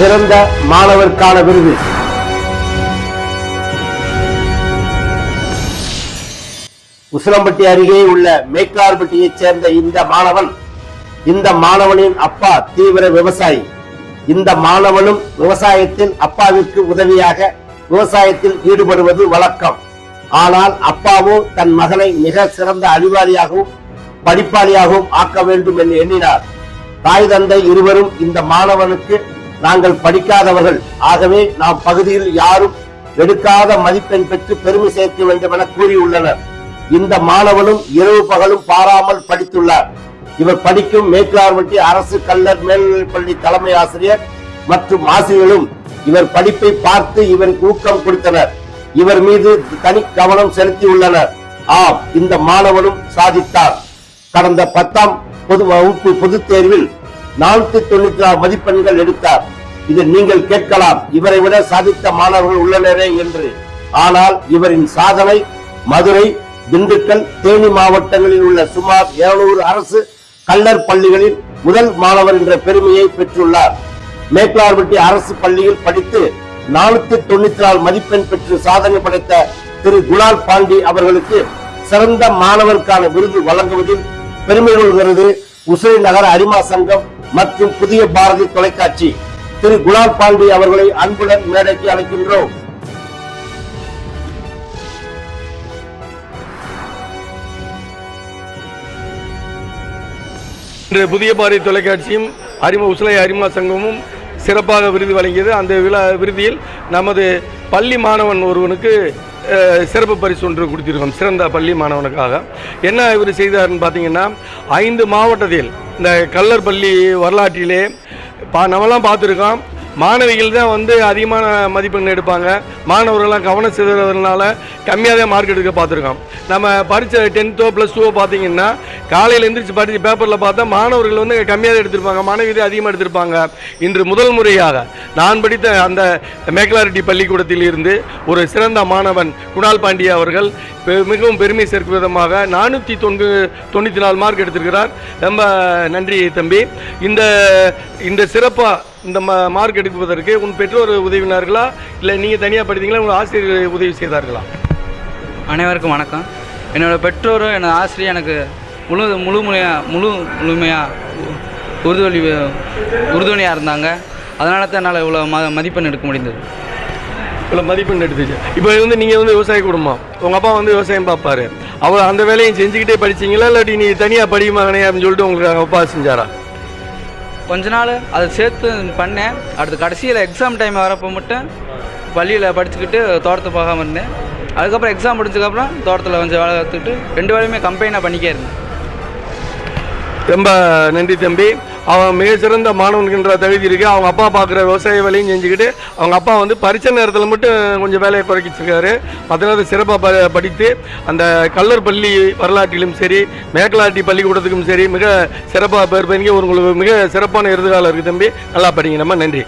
சிறந்த மாணவருக்கான விருது. உசிலம்பட்டி அருகே உள்ள மேக்கார்பட்டியைச் சேர்ந்த இந்த மாணவன் இந்த மாணவனின் அப்பா தீவிர விவசாயி. இந்த மாணவனும் விவசாயத்தில் அப்பாவிற்கு உதவியாக விவசாயத்தில் ஈடுபடுவது வழக்கம். ஆனால் அப்பாவோ தன் மகனை மிக சிறந்த அறிவாளியாகவும் படிப்பாளியாகவும் ஆக்க வேண்டும் என்று எண்ணினார். தாய் தந்தை இருவரும் இந்த மாணவனுக்கு நாங்கள் படிக்காதவர்கள். ஆகவே நாம் பகுதியில் யாரும் எடுக்காத மதிப்பெண் பெற்று பெருமை சேர்க்க வேண்டும் என கூறியுள்ளனர். இந்த மாணவனும் இரவு பகலும் பாராமல் படித்துள்ளார். இவர் படிக்கும் மேற்கார்வட்டி அரசு கல்லர் மேல்நிலைப்பள்ளி தலைமை ஆசிரியர் மற்றும் ஆசிரியர்களும் இவர் படிப்பை பார்த்து இவருக்கு ஊக்கம் கொடுத்தனர். இவர் மீது தனி கவனம் செலுத்தியுள்ளனர். ஆம் இந்த மாணவனும் சாதித்தார். கடந்த பத்தாம் பொது வகுப்பு பொதுத் தேர்வில் நானூத்தி தொண்ணூத்தி ஆறு மதிப்பெண்கள் எடுத்தார். இது நீங்கள் கேட்கலாம். இவரை விட சாதித்த மாணவர்கள் உள்ளனரே என்று. ஆனால் இவரின் சாதனை மதுரை திண்டுக்கல் தேனி மாவட்டங்களில் உள்ள சுமார் 200 அரசு கல்லர் பள்ளிகளில் முதல் மாணவர் என்ற பெருமையை பெற்றுள்ளார். மேற்கார்பட்டி அரசு பள்ளியில் படித்து நானூத்தி தொண்ணூத்தி நாலு மதிப்பெண் பெற்று சாதனை படைத்த திரு குலால் பாண்டி அவர்களுக்கு சிறந்த மாணவருக்கான விருது வழங்குவதில் பெருமை கொள்கிறது. உசிரி நகர அரிமா சங்கம் மற்றும் புதிய பாரதி தொலைக்காட்சி திரு குலால் பாண்டி அவர்களை அன்புடன் மேடைக்கு அழைக்கின்றோம். இன்று புதிய பாரதி தொலைக்காட்சியும் அரிம உசிலை அரிமா சங்கமும் சிறப்பாக விருது வழங்கியது. அந்த விழா விருதியில் நமது பள்ளி மாணவன் ஒருவனுக்கு சிறப்பு பரிசு ஒன்று கொடுத்திருக்கோம். சிறந்த பள்ளி மாணவனுக்காக. என்ன இவர் செய்தார்னு பார்த்தீங்கன்னா ஐந்து மாவட்டத்தில் இந்த கல்லர் பள்ளி வரலாற்றிலே பா நம்மலாம் பார்த்துருக்கோம். மாணவிகள் தான் வந்து அதிகமான மதிப்பெண் எடுப்பாங்க. மாணவர்கள்லாம் கவனம் செலுத்துறதுனால கம்மியாக தான் மார்க் எடுக்க பார்த்துருக்கோம். நம்ம பரிச்சை டென்த்தோ ப்ளஸ் டூவோ பார்த்தீங்கன்னா காலையில் எந்திரிச்சு படித்து பேப்பரில் பார்த்தா மாணவர்கள் வந்து கம்மியாக தான் எடுத்திருப்பாங்க. மாணவிகள் அதிகமாக எடுத்திருப்பாங்க. இன்று முதல் முறையாக நான் படித்த அந்த மேக்லாரிட்டி பள்ளிக்கூடத்தில் இருந்து ஒரு சிறந்த மாணவன் குணால் பாண்டியா அவர்கள் மிகவும் பெருமை சேர்க்கும் விதமாக நானூற்றி தொண்ணூ தொண்ணூற்றி நாலு மார்க் எடுத்திருக்கிறார். ரொம்ப நன்றி தம்பி. இந்த இந்த சிறப்பாக இந்த ம மார்க் எடுப்பதற்கு உன் பெற்றோர் உதவினார்களா? இல்லை நீங்கள் தனியாக படித்தீங்களா? உங்கள் ஆசிரியர் உதவி செய்தார்களா? அனைவருக்கும் வணக்கம். என்னோட பெற்றோரும் எனது ஆசிரியர் எனக்கு முழு முழுமையாக முழு முழுமையாக உறுதுவலி உறுதுணையாக இருந்தாங்க. அதனால தான் என்னால் இவ்வளோ ம மதிப்பெண் எடுக்க முடிந்தது. இவ்வளோ மதிப்பெண் எடுத்துச்சு. இப்போ வந்து நீங்கள் வந்து விவசாய குடும்பம். உங்கள் அப்பா வந்து விவசாயம் பார்ப்பாரு. அவர் அந்த வேலையும் செஞ்சுக்கிட்டே படிச்சீங்களா? இல்லாட்டி நீ தனியாக படி மகனே அப்படின்னு சொல்லிட்டு உங்களுக்கு அப்பா செஞ்சாரா? கொஞ்ச நாள் அதை சேர்த்து பண்ணேன். அடுத்து கடைசியில் எக்ஸாம் டைம் வரப்போ மட்டும் பள்ளியில் படிச்சுக்கிட்டு தோட்டத்தை போகாமல் இருந்தேன். அதுக்கப்புறம் எக்ஸாம் முடிஞ்சதுக்கப்புறம் தோட்டத்தில் கொஞ்சம் வேலை கற்றுக்கிட்டு ரெண்டு வேலையுமே கம்பெனியாக பண்ணிக்கே இருந்தேன். ரொம்ப நன்றி தம்பி. அவன் மிகச்சிறந்த மாணவன்கின்ற தகுதி இருக்கு. அவங்க அப்பா பார்க்குற விவசாய வேலையும் செஞ்சுக்கிட்டு அவங்க அப்பா வந்து பரிச்சை நேரத்தில் மட்டும் கொஞ்சம் வேலையை குறைக்கிச்சிருக்காரு. மற்ற சிறப்பாக ப படித்து அந்த கல்லர் பள்ளி வரலாற்றிலும் சரி மேக்கலாட்டி பள்ளிக்கூடத்துக்கும் சரி மிக சிறப்பாக பேர் பண்ணி உங்களுக்கு மிக சிறப்பான எதிர்காலம் இருக்குது தம்பி. நல்லா படிங்க நம்ம. நன்றி.